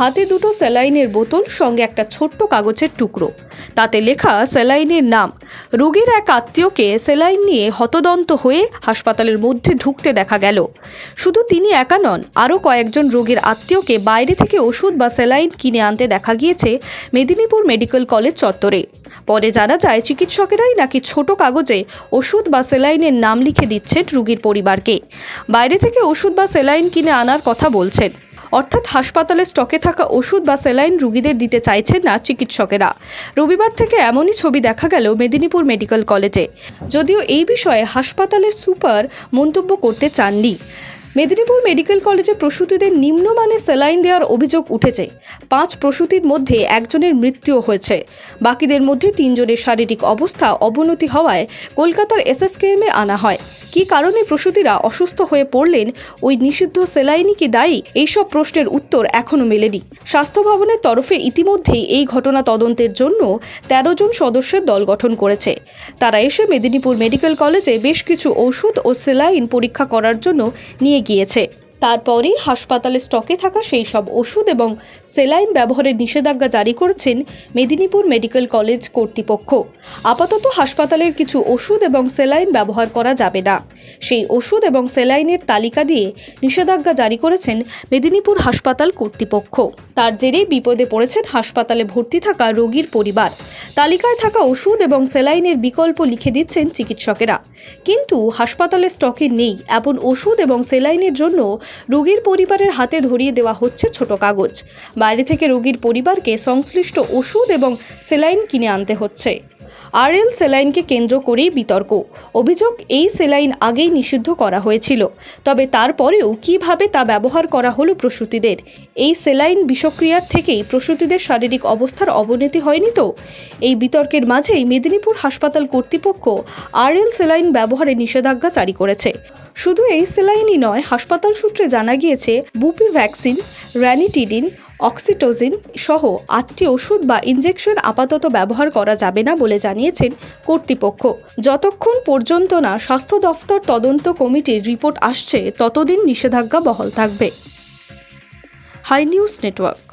হাতে দুটো স্যালাইনের বোতল, সঙ্গে একটা ছোট্ট কাগজের টুকরো। তাতে লেখা স্যালাইনের নাম। রোগীর এক আত্মীয়কে স্যালাইন নিয়ে হতদন্ত হয়ে হাসপাতালের মধ্যে ঢুকতে দেখা গেল। শুধু তিনি একা নন, আরও কয়েকজন রোগীর আত্মীয়কে বাইরে থেকে ওষুধ বা স্যালাইন কিনে আনতে দেখা গিয়েছে মেদিনীপুর মেডিকেল কলেজ চত্বরে। পরে জানা যায়, চিকিৎসকেরাই নাকি ছোট কাগজে ওষুধ বা স্যালাইনের নাম লিখে দিচ্ছেন রুগীর পরিবারকে। বাইরে থেকে ওষুধ বা স্যালাইন কিনে আনার কথা বলছেন। অর্থাৎ হাসপাতালে স্টকে থাকা ওষুধ বা সেলাইন রুগীদের দিতে চাইছেন না চিকিৎসকেরা। রবিবার থেকে এমনই ছবি দেখা গেল মেদিনীপুর মেডিকেল কলেজে। যদিও এই বিষয়ে হাসপাতালের সুপার মন্তব্য করতে চাননি। মেদিনীপুর মেডিকেল কলেজে প্রসূতিদের নিম্নমানের স্যালাইন দেওয়ার অভিযোগ উঠেছে। পাঁচ প্রসূতির মধ্যে একজনের মৃত্যুও হয়েছে। বাকিদের মধ্যে তিনজনের শারীরিক অবস্থা অবনতি হওয়ায় কলকাতার এসএসকেএমে আনা হয়। কী কারণে প্রসূতিরা অসুস্থ হয়ে পড়লেন? ওই নিষিদ্ধ সেলাইনই কি দায়ী? এইসব প্রশ্নের উত্তর এখনও মেলেনি। স্বাস্থ্য ভবনের তরফে ইতিমধ্যেই এই ঘটনা তদন্তের জন্য তেরো জন সদস্যের দল গঠন করেছে। তারা এসে মেদিনীপুর মেডিকেল কলেজে বেশ কিছু ওষুধ ও সেলাইন পরীক্ষা করার জন্য নিয়ে গিয়েছে। তারপরেই হাসপাতালে স্টকে থাকা সেই সব ওষুধ এবং সেলাইন ব্যবহারের নিষেধাজ্ঞা জারি করেছেন মেদিনীপুর মেডিকেল কলেজ কর্তৃপক্ষ। আপাতত হাসপাতালের কিছু ওষুধ এবং সেলাইন ব্যবহার করা যাবে না। সেই ওষুধ এবং সেলাইনের তালিকা দিয়ে নিষেধাজ্ঞা জারি করেছেন মেদিনীপুর হাসপাতাল কর্তৃপক্ষ। তার জেরেই বিপদে পড়েছেন হাসপাতালে ভর্তি থাকা রোগীর পরিবার। তালিকায় থাকা ওষুধ এবং সেলাইনের বিকল্প লিখে দিচ্ছেন চিকিৎসকেরা। কিন্তু হাসপাতালে স্টকে নেই এমন ওষুধ এবং সেলাইনের জন্য রোগীর পরিবারের হাতে ধরিয়ে দেওয়া হচ্ছে ছোট কাগজ। বাইরে থেকে রোগীর পরিবারকে সংশ্লিষ্ট ওষুধ এবং সেলাইন কিনে আনতে হচ্ছে। আরএল সেলাইনকে কেন্দ্র করেই বিতর্ক। অভিযোগ, এই সেলাইন আগেই নিষিদ্ধ করা হয়েছিল। তবে তারপরেও কীভাবে তা ব্যবহার করা হলো প্রসূতিদের? এই সেলাইন বিষক্রিয়ার থেকেই প্রসূতিদের শারীরিক অবস্থার অবনতি হয়নি তো? এই বিতর্কের মাঝেই মেদিনীপুর হাসপাতাল কর্তৃপক্ষ আরএল সেলাইন ব্যবহারে নিষেধাজ্ঞা জারি করেছে। শুধু এই সেলাইনই নয়, হাসপাতাল সূত্রে জানা গিয়েছে, বুপি ভ্যাকসিন, র্যানিটিডিন অক্সিটোজিন সহ আটটি ওষুধ বা ইনজেকশন আপাতত ব্যবহার করা যাবে না বলে জানিয়েছেন কর্তৃপক্ষ। যতক্ষণ পর্যন্ত না স্বাস্থ্য দফতর তদন্ত কমিটির রিপোর্ট আসছে, ততদিন নিষেধাজ্ঞা বহাল থাকবে। Hi News Network.